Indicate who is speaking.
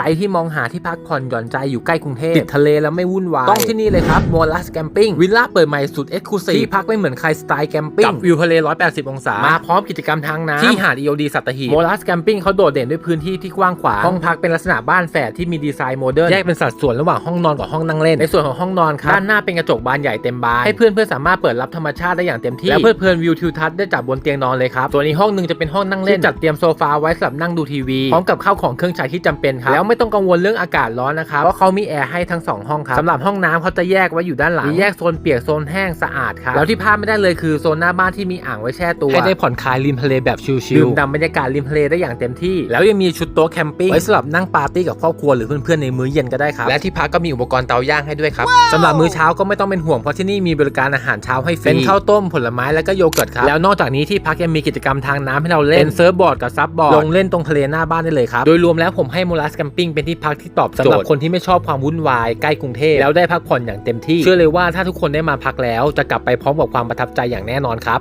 Speaker 1: รที่มองหาที่พักผ่อนหย่อนใจอยู่ใกล้กรุงเทพติดทะเลแล้วไม่วุ่นวาย ต้องที่นี่เลยครับโมลัสแคมปิ้งวิลล่าเปิดใหม่สุดเอ็กซ์คลูซีฟที่พักไม่เหมือนใครสไตล์แคมปิ้งกับวิวทะเล 180 องศา มาพร้อมกิจกรรมทางน้ำที่หาดอีโอดีสัตหีบโมลัสแคมปิ้งเขาโดดเด่นด้วยพื้นที่ที่กว้างขวางห้องพักเป็นลักษณะบ้านแฝดที่มีดีไซน์โมเดิร์นแยกเป็นสัดส่วนระหว่างห้องนอนกับห้องนั่งเล่นในส่วนของห้องนอนครับด้านหน้าเป็นกระจกบานใหญ่เต็มบานให้เพื่อนเพื่อนๆสามารถเปิดรับธรรมชาติได้อย่างเต็มที่และเพลิดเพลินวิวทิวทัศน์ได้จากบนเตียงนอนเลยครับส่วนอีกห้องหนึงจะเป็นห้องนั่งเล่นจัดเตรียมโซฟาไว้สำหรับนั่งดูทีวีพร้อมกับข้าวของเครื่องใช้ที่จำเป็นครับแล้วไม่ต้องกังวลเรื่องอากาศร้อนนะครับเพราะเขามีแอร์ให้ทั้งสองห้องครับสำหรับห้องน้ำเขาจะแยกไว้อยู่ด้านหลังมีแยกโซนเปียกโซนแห้งสะอาดครับแล้วที่พลาดไม่ได้เลยคือโซนหน้าบ้านที่มีอ่างไว้แช่ตัวให้ได้ผ่อนคลายริมทะเลแบบชิลๆดื่มด่ำบรรยากาศริมทะเลได้อย่างเต็มที่ แล้วยังมีชุดโต๊ะแคมปิ้งไว้สำหรับนั่งปาร์ตี้กับครอบครัวหรือเพื่อนๆในมื้อเย็นก็ได้ครับและที่พักก็มีอุปกรณ์เตาย่างให้ด้วยครับสำหรับมื้อเช้าก็ไม่ต้องเป็นห่วงเพราะที่นี่มีบริการอาหารเช้าให้ฟรีเป็นข้าวต้มผลไม้แล้วก็โยเกิร์ตครับแล้วนอกจากนี้ที่พักยังมีกิจกรรมทางน้ำให้เราเล่นเป็นเซิร์ฟบอร์ดกับซับบอร์ดลงเล่นตรงทะเลหน้าบ้านได้เลยครับโดยรวมแล้วผมให้โมลัสแคมปิ้งเป็นที่พักที่ตอบโจทย์สำหรับคนที่ไม่ชอบความวุ่นวายใกล้กรุงเทพแล้วได้พักผ่อนอย่างเต็มที่เชื่อเลยว่าถ้าทุกคนได้มาพักแล้วจะกลับไปพร้อมกับความประทับใจอย่างแน่นอนครับ